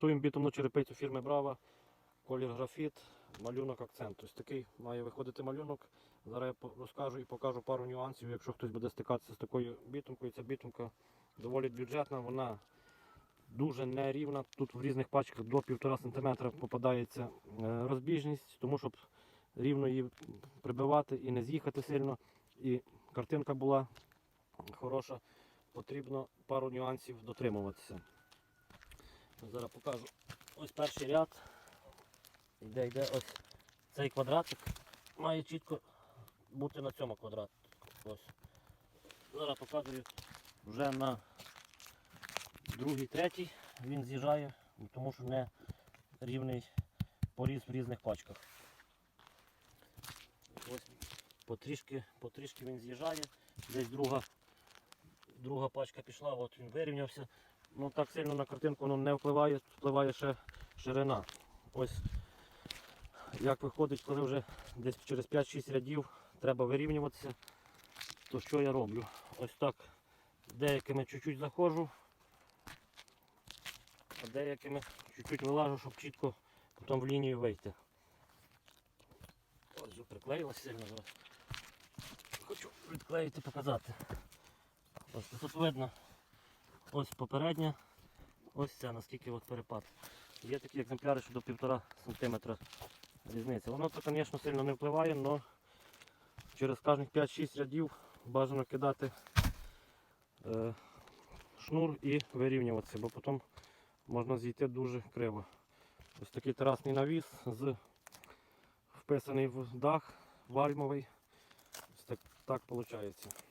Туємо бітумну черепицю фірми Брава, колір графіт, малюнок акцент. Ось такий має виходити малюнок. Зараз я розкажу і покажу пару нюансів, якщо хтось буде стикатися з такою бітумкою. Ця бітумка доволі бюджетна, вона дуже нерівна. Тут в різних пачках до 1,5 см попадається е, розбіжність, тому щоб рівно її прибивати і не з'їхати сильно. І картинка була хороша, потрібно пару нюансів дотримуватися. Зараз покажу. Ось перший ряд. Йде, йде ось цей квадратик. Має чітко бути на цьому квадратику. Ось. Зараз показую вже на другий, третій він з'їжджає, тому що не рівний поріз в різних пачках. Ось потрішки, потрішки він з'їжджає. Десь друга, друга пачка пішла, от він вирівнявся. Ну так сильно на картинку воно не впливає, впливає ще ширина. Ось як виходить, коли вже десь через 5-6 рядів треба вирівнюватися, то що я роблю? Ось так деякими чуть-чуть заходжу, а деякими чуть-чуть вилажу, щоб чітко потім в лінію вийти. Ось вже приклеїлося сильно зараз. Хочу відклеїти, показати. Ось тут видно ось попередня, ось ця, наскільки от перепад. Є такі екземпляри, що до 1,5 см різниця. Воно то, звісно, сильно не впливає, але через кожних 5-6 рядів бажано кидати е, шнур і вирівнюватися, бо потім можна зійти дуже криво. Ось такий терасний навіс з вписаний в дах вальмовий. Ось так, так виходить.